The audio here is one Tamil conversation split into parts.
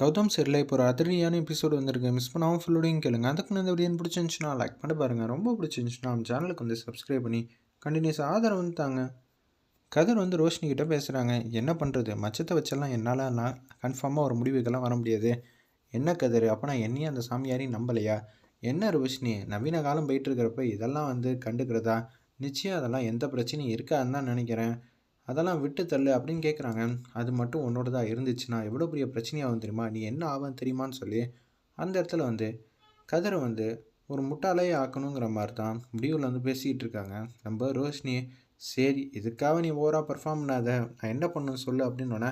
கௌதம் சரியில் இப்போ ஒரு அதிரடியான எபிசோடு வந்திருக்கு. மிஸ் பண்ணாமல் ஃபுல்லோடையும் கேளுங்க. அதுக்கு இந்த வீடியோ பிடிச்சிருந்துச்சுன்னா லைக் பண்ணி பாருங்கள் ரொம்ப பிடிச்சிருந்துச்சுன்னா நம்ம சேனலுக்கு வந்து சப்ஸ்கிரைப் பண்ணி கண்டினியூஸ் ஆதரவு வந்து தாங்க. கதிர் வந்து ரோஷினி கிட்ட பேசுகிறாங்க என்ன பண்ணுறது மச்சத்தை வச்செல்லாம் என்னால் நான் கன்ஃபார்மாக ஒரு முடிவுக்கெல்லாம் வர முடியாது. என்ன கதிர்? அப்போ நான் என்னையும் அந்த சாமியாரையும் நம்பலையா? என்ன ரோஷினி? நவீன காலம் போயிட்டு இருக்கிறப்ப இதெல்லாம் வந்து கண்டுக்கிறதா? நிச்சயம் அதெல்லாம் எந்த பிரச்சனையும் இருக்காதுன்னு தான் நினைக்கிறேன். அதெல்லாம் விட்டு தள்ளு அப்படின்னு கேட்குறாங்க அது மட்டும் உன்னோடதா இருந்துச்சுன்னா எவ்வளோ பெரிய பிரச்சனையாகும் தெரியுமா? நீ என்ன ஆகும் தெரியுமான்னு சொல்லி அந்த இடத்துல வந்து கதிரை வந்து ஒரு முட்டாளையே ஆக்கணுங்கிற மாதிரி தான் முடிவில் வந்து பேசிக்கிட்டு இருக்காங்க. நம்ம ரோஷினி சரி இதுக்காக நீ ஓவராக பர்ஃபார்ம் பண்ணாத. நான் என்ன பண்ணணும் சொல்லு அப்படின்னோடனே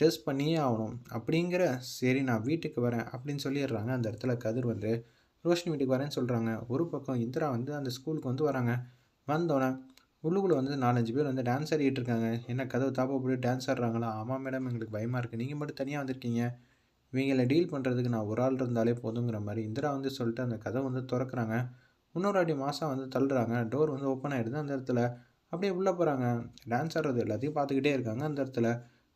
டெஸ்ட் பண்ணியே ஆகணும். அப்படிங்கிற சரி நான் வீட்டுக்கு வரேன் அப்படின்னு சொல்லிடுறாங்க. அந்த இடத்துல கதிர் வந்து ரோஷினி வீட்டுக்கு வரேன்னு சொல்கிறாங்க ஒரு பக்கம் இந்திரா வந்து அந்த ஸ்கூலுக்கு வந்து வராங்க. வந்தோடனே உள்ளுக்குள்ளே வந்து நாலஞ்சு பேர் வந்து டான்ஸ் ஆடிட்டு இருக்காங்க என்ன கதவு தாப்பா போட்டு டான்ஸ் ஆடுறாங்களா? ஆமாம் மேடம் எங்களுக்கு பயமாக இருக்குது நீங்கள் மட்டும் தனியாக வந்திருக்கீங்க. இவங்களை டீல் பண்ணுறதுக்கு நான் ஒரு ஆள் இருந்தாலே போதுங்கிற மாதிரி இந்திரா வந்து சொல்லிட்டு அந்த கதவை வந்து திறக்கிறாங்க. இன்னொரு அடி மாதம் வந்து தள்ளுறாங்க. டோர் வந்து ஓப்பன் ஆகிடுது அந்த இடத்துல. அப்படியே உள்ளே போகிறாங்க டான்ஸ் ஆடுறது எல்லாத்தையும் பார்த்துக்கிட்டே இருக்காங்க அந்த இடத்துல.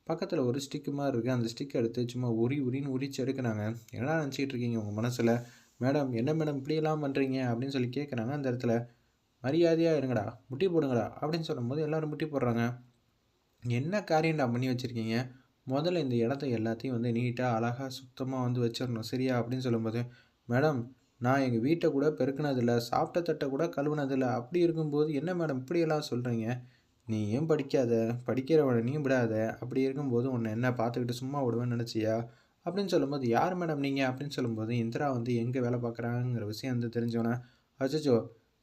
பக்கத்தில் ஒரு ஸ்டிக்கு மாதிரி இருக்குது அந்த ஸ்டிக் எடுத்து சும்மா உரி உரின்னு உரிச்சு எடுக்கிறாங்க. என்ன நினச்சிக்கிட்டு இருக்கீங்க உங்கள் மனசில்? மேடம் என்ன மேடம் இப்படியெல்லாம் பண்ணுறீங்க அப்படின்னு சொல்லி கேட்குறாங்க அந்த இடத்துல. மரியாதையாக இருங்கடா முட்டி போடுங்கடா அப்படின்னு சொல்லும்போது எல்லோரும் முட்டி போடுறாங்க. என்ன காரியம்டா பண்ணி வச்சுருக்கீங்க? முதல்ல இந்த இடத்த எல்லாத்தையும் வந்து நீட்டாக அழகாக சுத்தமாக வந்து வச்சிடணும் சரியா? அப்படின்னு சொல்லும்போது மேடம் நான் எங்கள் வீட்டை கூட பெருக்கினதில்ல சாப்பிட்ட தட்டை கூட கழுவுனதில்லை. அப்படி இருக்கும்போது என்ன மேடம் இப்படியெல்லாம் சொல்கிறீங்க நீயும் படிக்காத நீ விடாத. அப்படி இருக்கும்போது உன்னை என்ன பார்த்துக்கிட்டு சும்மா விடுவேன்னு நினச்சியா? அப்படின்னு சொல்லும்போது யார் மேடம் நீங்கள் அப்படின்னு சொல்லும்போது இந்திரா வந்து எங்கே வேலை பார்க்குறாங்கிற விஷயம் வந்து தெரிஞ்சோன்னே அச்சோ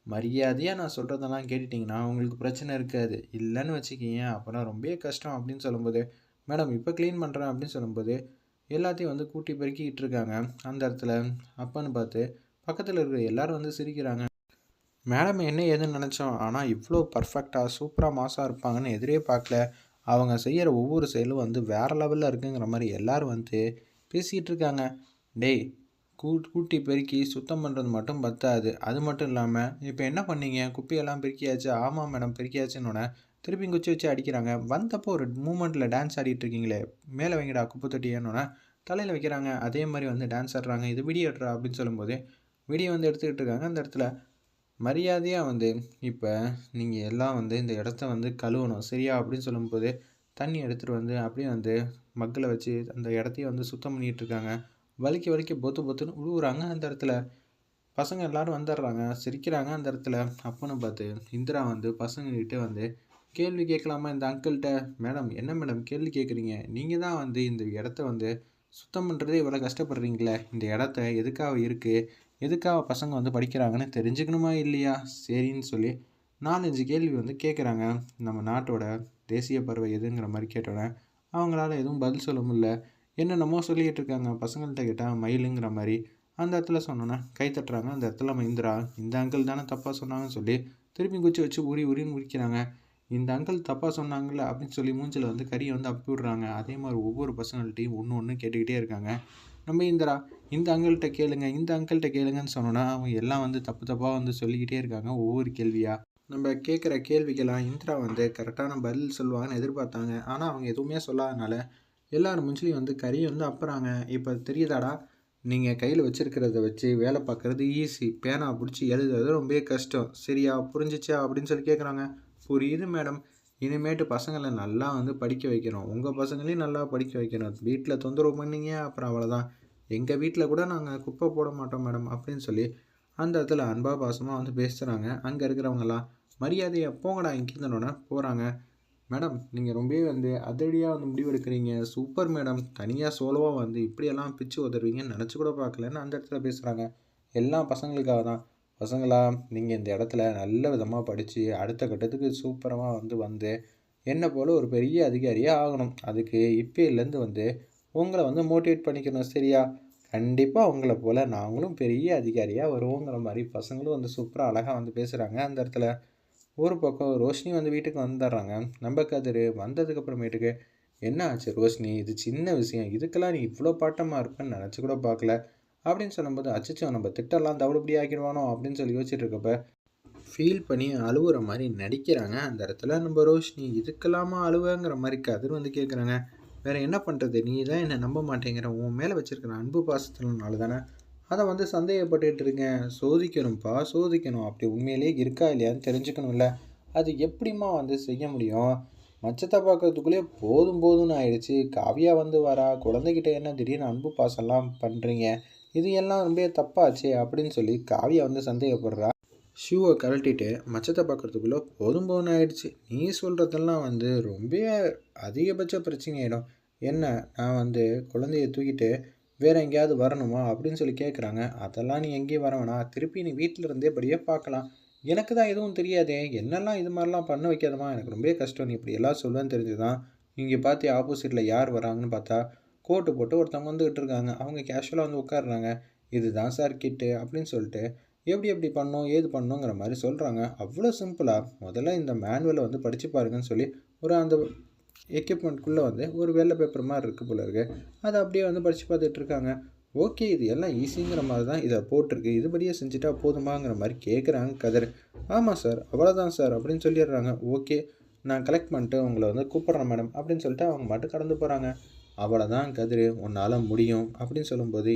மரியாதையாக நான் சொல்கிறதெல்லாம் கேட்டுட்டிங்கன்னா உங்களுக்கு பிரச்சனை இருக்காது. இல்லைன்னு வச்சுக்கிங்க அப்புறம் ரொம்ப கஷ்டம் அப்படின்னு சொல்லும்போது மேடம் இப்போ க்ளீன் பண்ணுறேன் அப்படின்னு சொல்லும்போது எல்லாத்தையும் வந்து கூட்டி பெருக்கிக்கிட்டு இருக்காங்க. அந்த இடத்துல அப்பன்னு பார்த்து பக்கத்தில் இருக்கிற எல்லாரும் வந்து சிரிக்கிறாங்க. மேடம் என்ன ஏதுன்னு நினச்சோம். ஆனால் இவ்வளோ பர்ஃபெக்டாக சூப்பராக மாசாக இருப்பாங்கன்னு எதிரே பார்க்கல. அவங்க செய்கிற ஒவ்வொரு செயலும் வந்து வேறு லெவலில் இருக்குங்கிற மாதிரி எல்லோரும் வந்து பேசிகிட்டு இருக்காங்க. டேய் கூட்டி பெருக்கி சுத்தம் பண்ணுறது மட்டும் பத்தாது. அது மட்டும் இல்லாமல் இப்போ என்ன பண்ணீங்க? குப்பையெல்லாம் பெருக்கியாச்சு. ஆமாம் மேடம் பெருக்கியாச்சுன்னொன்னே திருப்பி குச்சி வச்சு அடிக்கிறாங்க. வந்தப்போ ஒரு மூமெண்ட்டில் டான்ஸ் ஆடிட்டு இருக்கீங்களே மேலே வைங்கடா குப்பை தொட்டியன்னொன்னே தலையில் வைக்கிறாங்க. அதே மாதிரி வந்து டான்ஸ் ஆடுறாங்க. இது வீடியோ எடுறா அப்படின்னு சொல்லும்போது வீடியோ வந்து எடுத்துக்கிட்டு இருக்காங்க. அந்த இடத்துல மரியாதையாக வந்து இப்போ நீங்கள் எல்லாம் வந்து இந்த இடத்த வந்து கழுவணும். சரியா? அப்படின்னு சொல்லும்போது தண்ணி எடுத்துகிட்டு வந்து அப்படியே வந்து மக்களை வச்சு அந்த இடத்தையும் வந்து சுத்தம் பண்ணிகிட்டு இருக்காங்க. வலிக்க வலிக்க பொத்து பொத்துன்னு விழுவுறாங்க அந்த இடத்துல. பசங்க எல்லாரும் வந்துடுறாங்க. சிரிக்கிறாங்க அந்த இடத்துல. அப்பன்னு பார்த்து இந்திரா வந்து பசங்கக்கிட்ட வந்து கேள்வி கேட்கலாமா இந்த அங்கிள்கிட்ட? மேடம் என்ன மேடம் கேள்வி கேட்குறீங்க? நீங்கள் தான் வந்து இந்த இடத்த வந்து சுத்தம் பண்ணுறதே இவ்வளோ கஷ்டப்படுறீங்களே? இந்த இடத்த எதுக்காக இருக்குது எதுக்காக பசங்க வந்து படிக்கிறாங்கன்னு தெரிஞ்சுக்கணுமா இல்லையா? சரின்னு சொல்லி நாலஞ்சு கேள்வி வந்து கேட்குறாங்க. நம்ம நாட்டோட தேசிய பறவை எதுங்கிற மாதிரி கேட்டோன்னே அவங்களால எதுவும் பதில் சொல்ல முடியல. என்னென்னமோ சொல்லிகிட்டு இருக்காங்க. பசங்கள்கிட்ட கேட்டால் மயிலுங்கிற மாதிரி. அந்த இடத்துல சொன்னோன்னா கை தட்டுறாங்க. அந்த இடத்துல இந்திரா இந்த அங்கிள் தானே தப்பாக சொன்னாங்கன்னு சொல்லி திருப்பி குச்சி வச்சு உரி உரின்னு உரிக்கிறாங்க இந்த அங்கிள் தப்பாக சொன்னாங்கல்ல அப்படின்னு சொல்லி மூஞ்சில் வந்து கறியை வந்து அப்பி விட்றாங்க. அதே மாதிரி ஒவ்வொரு பசங்கள்கிட்டையும் ஒன்று ஒன்று கேட்டுக்கிட்டே இருக்காங்க. நம்ம இந்திரா இந்த அங்கிள்கிட்ட கேளுங்க. இந்த அங்கிள்கிட்ட கேளுங்கன்னு சொன்னோன்னா அவங்க எல்லாம் வந்து தப்பு தப்பாக வந்து சொல்லிக்கிட்டே இருக்காங்க ஒவ்வொரு கேள்வியாக நம்ம கேட்குற கேள்விக்கெல்லாம் இந்திரா வந்து கரெக்டான பதில் சொல்லுவாங்கன்னு எதிர்பார்த்தாங்க. ஆனால் அவங்க எதுவுமே சொல்லாதனால எல்லோரும் முஞ்சிலையும் வந்து கறியை வந்து அப்புறாங்க. இப்போ தெரியுதாடா? நீங்கள் கையில் வச்சுருக்கிறத வச்சு வேலை பார்க்குறது ஈஸி பேனா பிடிச்சி எழுதுறது ரொம்ப கஷ்டம். சரியா? புரிஞ்சிச்சா? அப்படின்னு சொல்லி கேட்குறாங்க புரியுது மேடம் இனிமேட்டு பசங்களை நல்லா வந்து படிக்க வைக்கிறோம் உங்கள் பசங்களையும் நல்லா படிக்க வைக்கணும். வீட்டில் தொந்தரவு பண்ணீங்க அப்புறம் அவ்வளோதான் எங்கள் வீட்டில் கூட நாங்கள் குப்பை போட மாட்டோம் மேடம் அப்படின்னு சொல்லி அந்த இடத்துல அன்பா பாசமாக வந்து பேசுகிறாங்க அங்கே இருக்கிறவங்களாம் மரியாதையை போங்கடா இங்கிருந்தனோடனே போகிறாங்க மேடம் நீங்கள் ரொம்பவே வந்து அதிரடியாக வந்து முடிவெடுக்கிறீங்க. Super madam. தனியாக சோலோவாக வந்து இப்படியெல்லாம் பிச்சு உதருவீங்கன்னு நினச்சி கூட பார்க்கலன்னு அந்த இடத்துல பேசுகிறாங்க எல்லாம் பசங்களுக்காக தான். பசங்களா நீங்கள் இந்த இடத்துல நல்ல விதமாக படித்து அடுத்த கட்டத்துக்கு சூப்பராக வந்து வந்து என்னை போல் ஒரு பெரிய அதிகாரியாக ஆகணும். அதுக்கு இப்போலேருந்து வந்து உங்களை வந்து மோட்டிவேட் பண்ணிக்கணும் சரியா? கண்டிப்பாக உங்களை போல் நாங்களும் பெரிய அதிகாரியாக வருவோங்கிற மாதிரி பசங்களும் வந்து சூப்பராக அழகாக வந்து பேசுகிறாங்க அந்த இடத்துல. ஒரு பக்கம் ரோஷினி வந்து வீட்டுக்கு வந்துடுறாங்க. நம்ம கதிர் வந்ததுக்கப்புறமேட்டுக்கு என்ன ஆச்சு ரோஷினி? இது சின்ன விஷயம். இதுக்கெல்லாம் நீ இவ்வளோ பாட்டமாக இருப்பேன்னு நினச்சி கூட பார்க்கல. அப்படின்னு சொல்லும்போது அச்சச்சோ நம்ம திட்டம்லாம் தவிடுபடி ஆக்கிடுவானோ? அப்படின்னு சொல்லி யோசிச்சுட்டு இருக்கப்ப ஃபீல் பண்ணி அழுவுற மாதிரி நடிக்கிறாங்க. அந்த இடத்துல நம்ம ரோஷினி இதுக்கெல்லாமா அழுவேங்கிற மாதிரி கதிர் வந்து கேட்குறாங்க வேறு என்ன பண்ணுறது நீ தான் என்னை நம்ப மாட்டேங்கிற. உன் மேலே வச்சுருக்கிற அன்பு பாசத்தினால தானே அதை வந்து சந்தேகப்பட்டுட்டு இருக்கேன் சோதிக்கணும்ப்பா சோதிக்கணும். அப்படி உண்மையிலேயே இருக்கா இல்லையான்னு தெரிஞ்சுக்கணும்ல. அது எப்படிம்மா வந்து செய்ய முடியும்? மச்சத்தை பார்க்கறதுக்குள்ளேயே போதும் போதும்னு ஆயிடுச்சு. காவியா வந்து வரா. குழந்தைகிட்ட என்ன திடீர்னு அன்பு பாசம்லாம் பண்ணுறீங்க இது எல்லாம் ரொம்ப தப்பாச்சு அப்படின்னு சொல்லி காவியா வந்து சந்தேகப்படுறா. ஷூவை கழட்டிட்டு மச்சத்தை பார்க்கறதுக்குள்ளே போதும் போதும் ஆயிடுச்சு. நீ சொல்கிறதெல்லாம் வந்து ரொம்ப அதிகபட்ச பிரச்சனை ஆகிடும் என்ன நான் வந்து குழந்தைய தூக்கிட்டு வேற எங்கேயாவது வரணுமா அப்படின்னு சொல்லி கேட்குறாங்க அதெல்லாம் நீ எங்கேயும் வர வேணாம் திருப்பி நீ வீட்டில் இருந்தேபடியே பார்க்கலாம் எனக்கு தான் எதுவும் தெரியாதே. என்னெல்லாம் இது மாதிரிலாம் பண்ண வைக்காதமா எனக்கு ரொம்ப கஷ்டம். நீ இப்படி எல்லாம் சொல்லுவேன்னு தெரிஞ்சு தான் இங்கே பார்த்து ஆப்போசிட்டில் யார் வராங்கன்னு பார்த்தா கோட்டு போட்டு ஒருத்தவங்க வந்துக்கிட்டு இருக்காங்க. அவங்க கேஷுவலாக வந்து உட்காடுறாங்க இதுதான் சார் கிட்டு அப்படின்னு சொல்லிட்டு எப்படி எப்படி பண்ணோம் ஏது பண்ணோங்கிற மாதிரி சொல்கிறாங்க அவ்வளோ சிம்பிளாக முதல்ல இந்த மேனுவலை வந்து படித்து பாருங்கன்னு சொல்லி ஒரு அந்த எக்யூப்மெண்ட்குள்ளே வந்து ஒரு வெள்ளை பேப்பர் மாதிரி இருக்குது போல இருக்கு. அதை அப்படியே வந்து படித்து பார்த்துட்டு இருக்காங்க. ஓகே இது எல்லாம் ஈஸிங்கிற மாதிரி தான் இதை போட்டிருக்கு. இதுபடியே செஞ்சுட்டா போதுமாங்கிற மாதிரி கேட்குறாங்க கதிர். ஆமாம் சார் அவ்வளோதான் சார் அப்படின்னு சொல்லிடுறாங்க. ஓகே நான் கலெக்ட் பண்ணிட்டு உங்களை வந்து கூப்பிட்றேன் மேடம் அப்படின்னு சொல்லிட்டு அவங்க மட்டும் கடந்து போகிறாங்க அவ்வளோதான் கதிர் உன்னால் முடியும் அப்படின்னு சொல்லும்போது